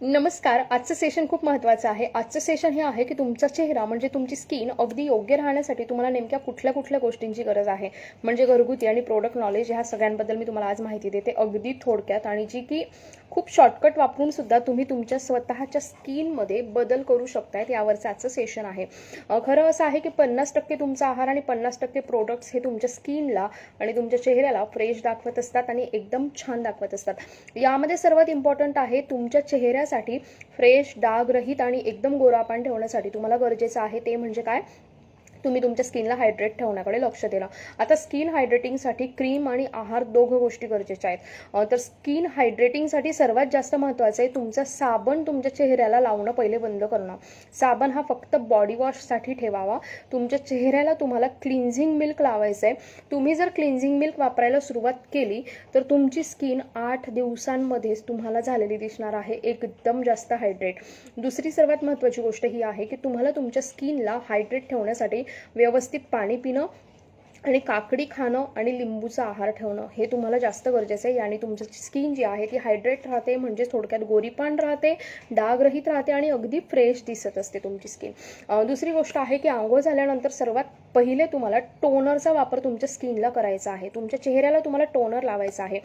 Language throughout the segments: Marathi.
नमस्कार आजचं सेशन खूप महत्त्वाचं आहे. आजचं सेशन हे आहे की तुमचा चेहरा म्हणजे तुमची स्किन अगदी योग्य राहण्यासाठी तुम्हाला नेमक्या कुठल्या कुठल्या गोष्टींची गरज आहे? म्हणजे घरगुती आणि प्रोडक्ट नॉलेज ह्या सगळ्यांबद्दल मी तुम्हाला आज माहिती देते. अगदी थोडक्यात आणि जी की खूप शॉर्टकट वापरून सुद्धा तुम्ही तुमच्या स्वतःच्या स्किनमध्ये बदल करू शकतायत यावरचं आजचं सेशन आहे. खरं असं आहे की पन्नास टक्के तुमचा आहार आणि पन्नास टक्के प्रोडक्ट्स हे तुमच्या स्किनला आणि तुमच्या चेहऱ्याला फ्रेश दाखवत असतात आणि एकदम छान दाखवत असतात. यामध्ये सर्वात इम्पॉर्टंट आहे तुमच्या चेहऱ्यासाठी फ्रेश डागरहित आणि एकदम गोरापान ठेवण्यासाठी. तुम्हाला गरजेचं आहे ते म्हणजे काय? तुम्ही तुमच्या स्किनला हायड्रेट ठेवण्याकडे लक्ष दिलं. आता स्किन हायड्रेटिंगसाठी क्रीम आणि आहार दोघं गोष्टी गरजेच्या आहेत. तर स्किन हायड्रेटिंगसाठी सर्वात जास्त महत्त्वाचं आहे तुमचा साबण तुमच्या चेहऱ्याला लावणं पहिले बंद करणं. साबण हा फक्त बॉडी वॉशसाठी ठेवावा. तुमच्या चेहऱ्याला तुम्हाला क्लिन्झिंग मिल्क लावायचं आहे तुम्ही जर क्लिन्झिंग मिल्क वापरायला सुरुवात केली तर तुमची स्किन आठ दिवसांमध्येच तुम्हाला झालेली दिसणार आहे. एकदम जास्त हायड्रेट दुसरी सर्वात महत्त्वाची गोष्ट ही आहे की तुम्हाला तुमच्या स्किनला हायड्रेट ठेवण्यासाठी व्यवस्थित पाणी पिणं आणि काकडी खाणं आणि लिंबूचा आहार ठेवणं हे तुम्हाला जास्त गरजेचं आहे. आणि तुमची स्किन जी आहे ती हायड्रेट राहते म्हणजे थोडक्यात गोरीपान राहते डागरहित राहते आणि अगदी फ्रेश दिसत असते तुमची स्किन दुसरी गोष्ट आहे की आंघोळ झाल्यानंतर सर्वात पहिले तुम्हाला टोनरचा वापर तुमच्या स्किनला करायचा आहे. तुमच्या चेहऱ्याला तुम्हाला टोनर लावायचा आहे.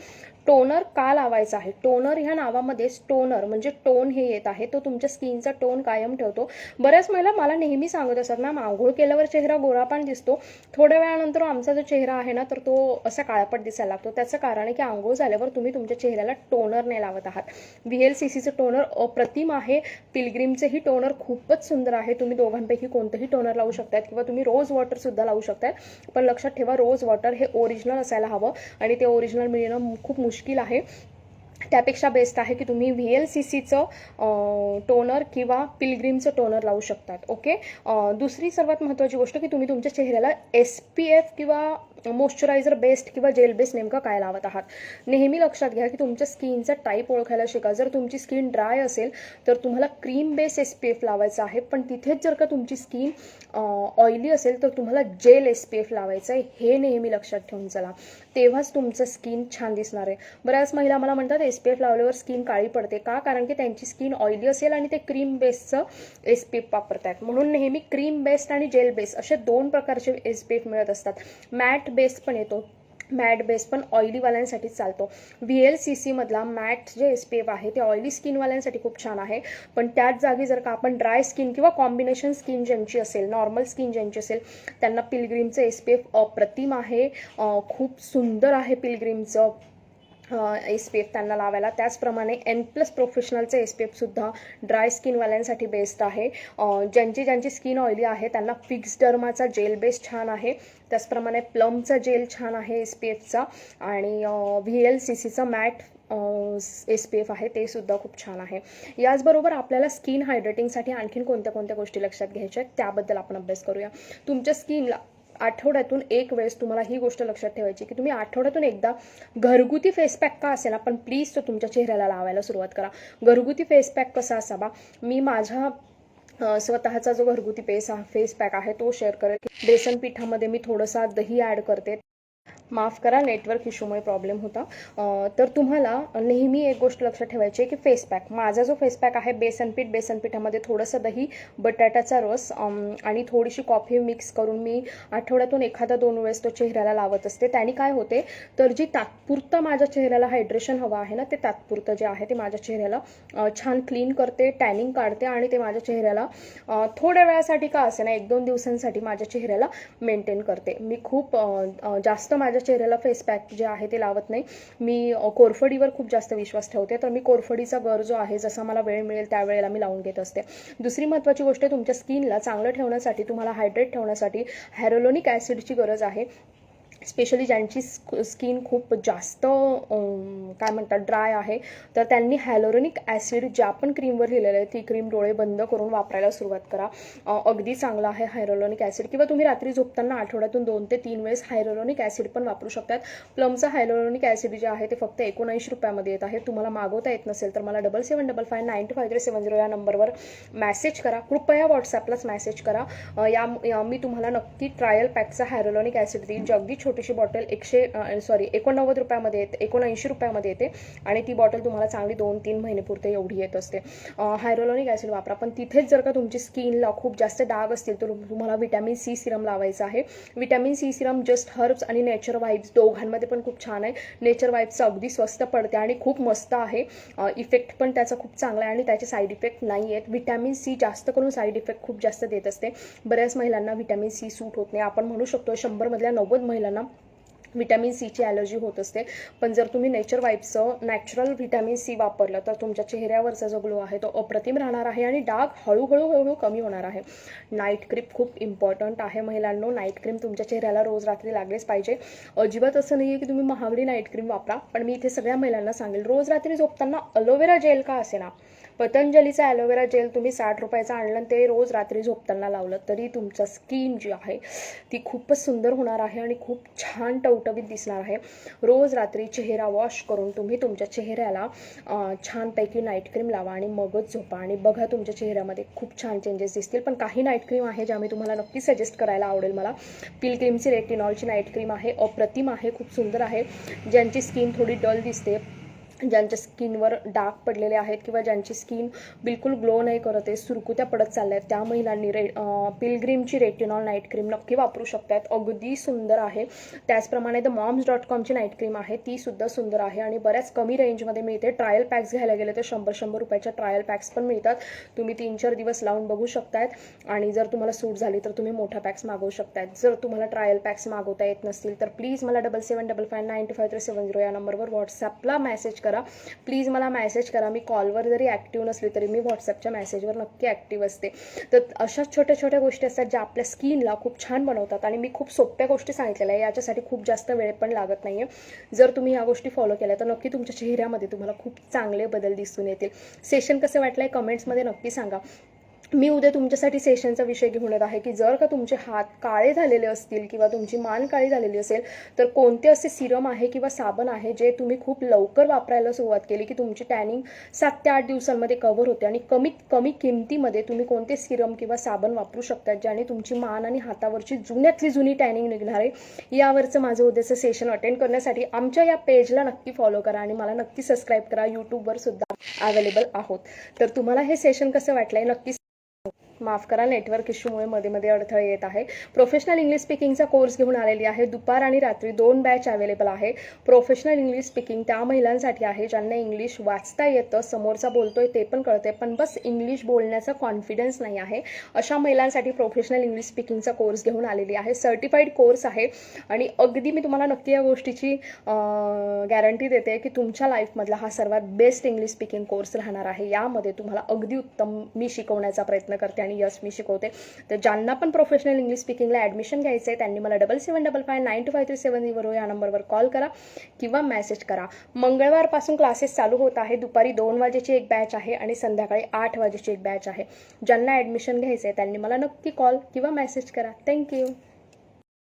टोनर का लावायचा आहे? टोनर ह्या नावामध्ये टोनर म्हणजे टोन हे येत आहे. तो तुमच्या स्किनचा टोन कायम ठेवतो. बऱ्याच महिला मला नेहमी सांगत असतात मॅम आंघोळ केल्यावर चेहरा गोरापान दिसतो. थोड्या वेळानंतर आमचा जो चेहरा आहे ना तर तो असा काळपट दिसायला लागतो. त्याचं कारण आहे की आंघोळ झाल्यावर तुम्ही तुमच्या चेहऱ्याला टोनर नाही लावत आहात. व्ही एल सी सीचं टोनर अप्रतिम आहे. पिलग्रीमचंही टोनर खूपच सुंदर आहे. तुम्ही दोघांपैकी कोणतंही टोनर लावू शकतात किंवा तुम्ही रोज वॉटर सुद्धा लावू शकतात पण लक्षात ठेवा रोज वॉटर हे ओरिजिनल असायला हवं. आणि ते ओरिजिनल मिळणं खूप मुश्किल आहे. त्यापेक्षा बेस्ट आहे की तुम्ही व्ही एल सी सीचं टोनर किंवा पिलग्रीमचं टोनर लावू शकतात ओके दुसरी सर्वात महत्त्वाची गोष्ट की तुम्ही तुमच्या चेहऱ्याला एस पी एफ किंवा मॉइश्चरायझर बेस्ट किंवा जेल बेस्ट नेमकं काय लावत आहात? नेहमी लक्षात घ्या की तुमच्या स्किनचा टाईप ओळखायला शिका. जर तुमची स्किन ड्राय असेल तर तुम्हाला cream base S P F लावायचं आहे. पण तिथेच जर का तुमची स्किन ऑइली असेल तर तुम्हाला जेल एस पी एफ लावायचं आहे. हे नेहमी लक्षात ठेवून चला. तेव्हाच तुमचं स्किन छान दिसणार आहे. बऱ्याच महिला मला म्हणतात एस पी एफ लावल्यावर स्किन काळी पडते. का? कारण की त्यांची स्किन ऑइली असेल आणि ते क्रीम बेसचं एस पी एफ वापरतात म्हणून नेहमी क्रीम बेस्ड आणि जेल बेस असे दोन प्रकारचे एस पी एफ मिळत असतात. मॅट बेस पण येतो. मॅट बेस पण ऑइलीवाल्यांसाठी चालतो. व्ही एल सी सीमधला मॅट जे एस पी एफ आहे ते ऑइली स्किनवाल्यांसाठी खूप छान आहे. पण त्याच जागी जर का आपण ड्राय स्किन किंवा कॉम्बिनेशन स्किन ज्यांची असेल नॉर्मल स्किन ज्यांची असेल त्यांना पिलग्रीमचं एस पी एफ अप्रतिम आहे. खूप सुंदर आहे पिलग्रीमचं एस पी एफ त्यांना लावायला. त्याचप्रमाणे एन प्लस प्रोफेशनलचं एस पी एफसुद्धा ड्राय स्किनवाल्यांसाठी बेस्ट आहे. ज्यांची ज्यांची स्किन ऑइली आहे त्यांना फिक्स डर्माचा जेल बेस छान आहे. त्याचप्रमाणे प्लमचा जेल छान आहे एस पी एफचा आणि व्ही एल सी सीचं मॅट एस पी एफ आहे ते सुद्धा खूप छान आहे. याचबरोबर आपल्याला स्किन हायड्रेटिंगसाठी आणखीन कोणत्या कोणत्या गोष्टी लक्षात घ्यायच्या आहेत त्याबद्दल आपण अभ्यास करूया. तुमच्या स्किनला आठवड्यातून एक वेळेस तुम्हाला ही गोष्ट लक्षात ठेवायची की तुम्ही आठवड्यातून एकदा घरगुती फेस पॅक का असेल ना पण प्लीज तो तुमच्या चेहऱ्याला लावायला सुरुवात करा. घरगुती फेस पॅक कसा असावा? मी माझ्या स्वतःचा जो घरगुती पेस फेस पॅक आहे तो शेअर करेल. बेसन पिठामध्ये मी थोडंसा दही ॲड करते. माफ करा नेटवर्क इश्यूमुळे प्रॉब्लेम होता. तर तुम्हाला नेहमी एक गोष्ट लक्षात ठेवायची आहे की फेस पॅक माझा जो फेस पॅक आहे बेसन पीठ बेसन पिठामध्ये थोडंसं दही बटाट्याचा रस आणि थोडीशी कॉफी मिक्स करून मी आठवड्यातून एखादा दोन वेळेस तो चेहऱ्याला लावत असते. त्याने काय होते तर जी तात्पुरतं माझ्या चेहऱ्याला हायड्रेशन हवं आहे ना ते तात्पुरतं जे आहे ते माझ्या चेहऱ्याला छान क्लीन करते टॅनिंग काढते आणि ते माझ्या चेहऱ्याला थोड्या वेळासाठी का असे ना एक दोन दिवसांसाठी माझ्या चेहऱ्याला मेंटेन करते. मी खूप जास्त माझ्या चेहऱ्याला फेस पॅक जे आहे ते लावत नाही. मी कोरफडीवर खूप जास्त विश्वास ठेवते. तर मी कोरफडीचा गर जो आहे जसा मला वेळ मिळेल त्यावेळेला मी लावून घेत असते. दुसरी महत्त्वाची गोष्ट तुमच्या स्किनला चांगलं ठेवण्यासाठी तुम्हाला हायड्रेट ठेवण्यासाठी हॅरोलोनिक ॲसिडची गरज आहे. स्पेशली ज्यांची स्किन खूप जास्त काय म्हणतात ड्राय आहे. तर त्यांनी हॅलोरोनिक ॲसिड ज्या पण क्रीमवर लिहिलेलं आहे ती क्रीम डोळे बंद करून वापरायला सुरुवात करा. अगदी चांगलं आहे हायरोलोनिक ॲसिड किंवा तुम्ही रात्री झोपताना आठवड्यातून दोन ते तीन वेळेस हायरोलोनिक ॲसिड पण वापरू शकतात. प्लमचं हायरोलोनिक ॲसिड जे आहे ते फक्त एकोणऐंशी रुपयामध्ये येत आहे. तुम्हाला मागवता येत नसेल तर मला double seven double five nine two five three seven zero या नंबरवर मॅसेज करा. कृपया व्हॉट्सॲपलाच मॅसेज करा. या मी तुम्हाला नक्की ट्रायल पॅकचा हायरोलोनिक ॲसिड देईन जे अगदी छोटीशी बॉटल एकशे सॉरी एकोणनव्वद रुपयामध्ये येते एकोणऐंशी रुपयामध्ये येते. आणि ती बॉटल तुम्हाला चांगली दोन तीन महिने पुरते एवढी येत असते. हायरोलॉनिक ॲसिड वापरा. पण तिथेच जर का तुमची स्किनला खूप जास्त डाग असतील तर तुम्हाला विटॅमिन सी सिरम लावायचं आहे. Vitamin C serum just herbs आणि नेचर वाईब्स दोघांमध्ये पण खूप छान आहे. नेचर वाईब्सचं अगदी स्वस्त पडते आणि खूप मस्त आहे. इफेक्ट पण त्याचा खूप चांगला आहे आणि त्याचे साईड इफेक्ट नाही आहेत. विटॅमिन सी जास्त करून साईड इफेक्ट खूप जास्त देत असते. बऱ्याच महिलांना व्हिटॅमिन सी सूट होत नाही. आपण म्हणू शकतो शंभरमधल्या नव्वद महिलांना व्हिटॅमिन सीची ॲलर्जी होत असते. पण जर तुम्ही नेचर वाईपचं नॅचरल व्हिटॅमिन सी वापरलं तर तुमच्या चेहऱ्यावरचा जो ग्लो आहे तो अप्रतिम राहणार आहे आणि डाग हळूहळू हळूहळू कमी होणार आहे. नाईट क्रीम खूप इम्पॉर्टंट आहे महिलांनो. नाईट क्रीम तुमच्या चेहऱ्याला रोज रात्री लागलेच पाहिजे. अजिबात असं नाही आहे की तुम्ही महागडी नाईट क्रीम वापरा. पण मी इथे सगळ्या महिलांना सांगेल रोज रात्री झोपताना अलोवेरा जेल का असे ना पतंजलीचा ॲलोवेरा जेल तुम्ही साठ रुपयाचा आणलं आणि ते रोज रात्री झोपताना लावलं तरी तुमचं स्किन जी आहे ती खूपच सुंदर होणार आहे आणि खूप छान टवटवीत दिसणार आहे. रोज रात्री चेहरा वॉश करून तुम्ही तुमच्या चेहऱ्याला छानपैकी नाईट क्रीम लावा आणि मगच झोपा आणि बघा तुमच्या चेहऱ्यामध्ये खूप छान चेंजेस दिसतील. पण काही नाईट क्रीम आहे ज्या मी तुम्हाला नक्की सजेस्ट करायला आवडेल मला. पिल क्रीमची रेटिनॉलची नाईट क्रीम आहे अप्रतिम आहे खूप सुंदर आहे. ज्यांची स्किन थोडी डल दिसते ज्यांच्या स्किनवर डाग पडलेले आहेत किंवा ज्यांची स्किन बिलकुल ग्लो नाही करत आहे सुरकुत्या पडत चालल्या आहेत त्या महिलांनी रे पिलग्रीमची रेटिनॉल नाईट क्रीम नक्की वापरू शकतात. अगदी सुंदर आहे. त्याचप्रमाणे द मॉम्स डॉट कॉमची नाईट क्रीम आहे ती सुद्धा सुंदर आहे आणि बऱ्याच कमी रेंजमध्ये मिळते. ट्रायल पॅक्स घ्यायला गेले तर शंभर शंभर रुपयाच्या ट्रायल पॅक्स पण मिळतात. तुम्ही तीन चार दिवस लावून बघू शकतात आणि जर तुम्हाला सूट झाली तर तुम्ही मोठा पॅक्स मागवू शकतात. जर तुम्हाला ट्रायल पॅक्स मागवता येत नसतील तर प्लीज मला double seven double five nine two five three seven zero या नंबरवर व्हॉट्सॲपला मेसेज करा. करा. प्लीज मला मेसेज करा. मी कॉलवर जरी ॲक्टिव्ह नसली तरी मी व्हॉट्सअपच्या मेसेजवर नक्की ॲक्टिव्ह असते. तर अशाच छोट्या छोट्या गोष्टी असतात ज्या आपल्या स्किनला खूप छान बनवतात आणि मी खूप सोप्या गोष्टी सांगितलेल्या आहे याच्यासाठी खूप जास्त वेळ पण लागत नाही आहे जर तुम्ही ह्या गोष्टी फॉलो केल्या तर नक्की तुमच्या चेहऱ्यामध्ये तुम्हाला खूप चांगले बदल दिसून येतील. सेशन कसं वाटलं आहे कमेंट्समध्ये नक्की सांगा. मी उद्या तुमच्यासाठी सेशनचा विषय घेऊन येत आहे की जर का तुमचे हात काळे झालेले असतील किंवा तुमची मान काळी झालेली असेल तर कोणते असे सिरम आहे किंवा साबण आहे जे तुम्ही खूप लवकर वापरायला सुरुवात केली की तुमची टॅनिंग सात ते आठ दिवसांमध्ये कव्हर होते आणि कमीत कमी किमतीमध्ये तुम्ही कोणते सिरम किंवा साबण वापरू शकतात ज्याने तुमची मान आणि हातावरची जुन्यातली जुनी टॅनिंग निघणार आहे? यावरचं माझं उद्याचं सेशन अटेंड करण्यासाठी आमच्या या पेजला नक्की फॉलो करा आणि मला नक्की सबस्क्राईब करा. यूट्यूबवर सुद्धा अवेलेबल आहोत. तर तुम्हाला हे सेशन कसं वाटलं आहे नक्की माफ करा नेटवर्क इश्यूमुळे मध्ये मध्ये अडथळे येत आहे प्रोफेशनल इंग्लिश स्पीकिंगचा कोर्स घेऊन आलेली आहे. दुपार आणि रात्री दोन बॅच अवेलेबल आहे. प्रोफेशनल इंग्लिश स्पीकिंग त्या महिलांसाठी आहे ज्यांना इंग्लिश वाचता येतं समोरचा बोलतोय ते पण कळते पण बस इंग्लिश बोलण्याचा कॉन्फिडन्स नाही आहे. अशा महिलांसाठी प्रोफेशनल इंग्लिश स्पीकिंगचा कोर्स घेऊन आलेली आहे. सर्टिफाईड कोर्स आहे. आणि अगदी मी तुम्हाला नक्की या गोष्टीची गॅरंटी देते की तुमच्या लाईफमधला हा सर्वात बेस्ट इंग्लिश स्पीकिंग कोर्स राहणार आहे. यामध्ये तुम्हाला अगदी उत्तम मी शिकवण्याचा प्रयत्न करते आणि यस मी शिकवते. तर ज्यांना पण प्रोफेशनल इंग्लिश स्पीकिंगला ॲडमिशन घ्यायचं आहे त्यांनी मला double seven double five nine two five three seven zero या नंबरवर कॉल करा किंवा मेसेज करा. मंगळवारपासून क्लासेस चालू होत आहे. दुपारी दोन वाजेची एक बॅच आहे आणि संध्याकाळी आठ वाजेची एक बॅच आहे. ज्यांना ॲडमिशन घ्यायचं आहे त्यांनी मला नक्की कॉल किंवा मेसेज करा. थँक्यू